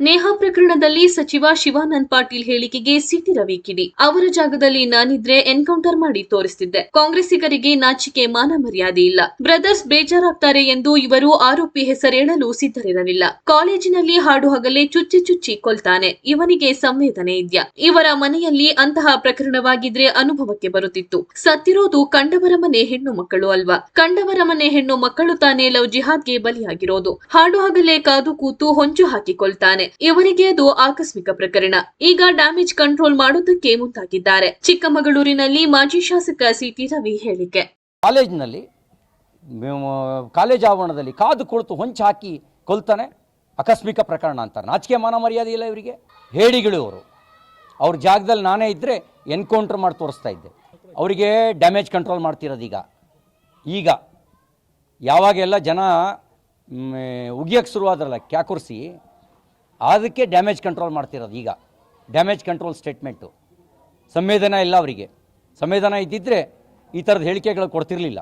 ನೇಹಾ ಪ್ರಕರಣದಲ್ಲಿ ಸಚಿವ ಶಿವಾನಂದ್ ಪಾಟೀಲ್ ಹೇಳಿಕೆಗೆ ಸಿಟಿ ರವಿ ಕಿಡಿ. ಅವರ ಜಾಗದಲ್ಲಿ ನಾನಿದ್ರೆ ಎನ್ಕೌಂಟರ್ ಮಾಡಿ ತೋರಿಸ್ತಿದ್ದೆ. ಕಾಂಗ್ರೆಸ್ಸಿಗರಿಗೆ ನಾಚಿಕೆ ಮಾನ ಮರ್ಯಾದೆ ಇಲ್ಲ. ಬ್ರದರ್ಸ್ ಬೇಜಾರಾಗ್ತಾರೆ ಎಂದು ಇವರು ಆರೋಪಿ ಹೆಸರೇಳಲು ಸಿದ್ಧರಿರಲಿಲ್ಲ. ಕಾಲೇಜಿನಲ್ಲಿ ಹಾಡು ಹಗಲೇ ಚುಚ್ಚಿ ಚುಚ್ಚಿ ಕೊಲ್ತಾನೆ. ಇವನಿಗೆ ಸಂವೇದನೆ ಇದ್ಯಾ? ಇವರ ಮನೆಯಲ್ಲಿ ಅಂತಹ ಪ್ರಕರಣವಾಗಿದ್ರೆ ಅನುಭವಕ್ಕೆ ಬರುತ್ತಿತ್ತು. ಸತ್ತಿರೋದು ಕಂಡವರ ಮನೆ ಹೆಣ್ಣು ಮಕ್ಕಳು ಅಲ್ವಾ? ಕಂಡವರ ಮನೆ ಹೆಣ್ಣು ಮಕ್ಕಳು ತಾನೇ ಲವ್ ಜಿಹಾದ್ಗೆ ಬಲಿಯಾಗಿರೋದು. ಹಾಡು ಹಗಲೇ ಕಾದು ಕೂತು ಹೊಂಚು ಹಾಕಿಕೊಳ್ತಾನೆ ಇವರಿಗೆ ಅದು ಆಕಸ್ಮಿಕ ಪ್ರಕರಣ. ಈಗ ಡ್ಯಾಮೇಜ್ ಕಂಟ್ರೋಲ್ ಮಾಡುವುದಕ್ಕೆ ಮುಂದಾಗಿದ್ದಾರೆ. ಚಿಕ್ಕಮಗಳೂರಿನಲ್ಲಿ ಮಾಜಿ ಶಾಸಕ ಸಿಟಿ ರವಿ ಹೇಳಿಕೆ. ಕಾಲೇಜಿನಲ್ಲಿ ಕಾಲೇಜ್ ಆವರಣದಲ್ಲಿ ಕಾದು ಕುಳಿತು ಹೊಂಚು ಹಾಕಿ ಕೊಲ್ತಾನೆ ಆಕಸ್ಮಿಕ ಪ್ರಕರಣ ಅಂತಾರೆ. ನಾಚಿಕೆ ಮಾನ ಮರ್ಯಾದೆ ಇಲ್ಲ ಇವರಿಗೆ. ಹೇಡಿಗಳು ಅವರು. ಅವ್ರ ಜಾಗದಲ್ಲಿ ನಾನೇ ಇದ್ದರೆ ಎನ್ಕೌಂಟ್ರ್ ಮಾಡಿ ತೋರಿಸ್ತಾ ಇದ್ದೆ. ಅವರಿಗೆ ಡ್ಯಾಮೇಜ್ ಕಂಟ್ರೋಲ್ ಮಾಡ್ತಿರೋದು ಈಗ. ಈಗ ಯಾವಾಗೆಲ್ಲ ಜನ ಉಗಿಯಕ್ಕೆ ಶುರುವಾದ್ರಲ್ಲ, ಕ್ಯಾಕುರ್ಸಿ ಅದಕ್ಕೆ ಡ್ಯಾಮೇಜ್ ಕಂಟ್ರೋಲ್ ಮಾಡ್ತಿರೋದು ಈಗ. ಡ್ಯಾಮೇಜ್ ಕಂಟ್ರೋಲ್ ಸ್ಟೇಟ್ಮೆಂಟು ಸಂವೇದನೆ ಇಲ್ಲ ಅವರಿಗೆ. ಸಂವೇದನೆ ಇದ್ದಿದ್ದರೆ ಈ ಥರದ ಹೇಳಿಕೆಗಳು ಕೊಡ್ತಿರಲಿಲ್ಲ.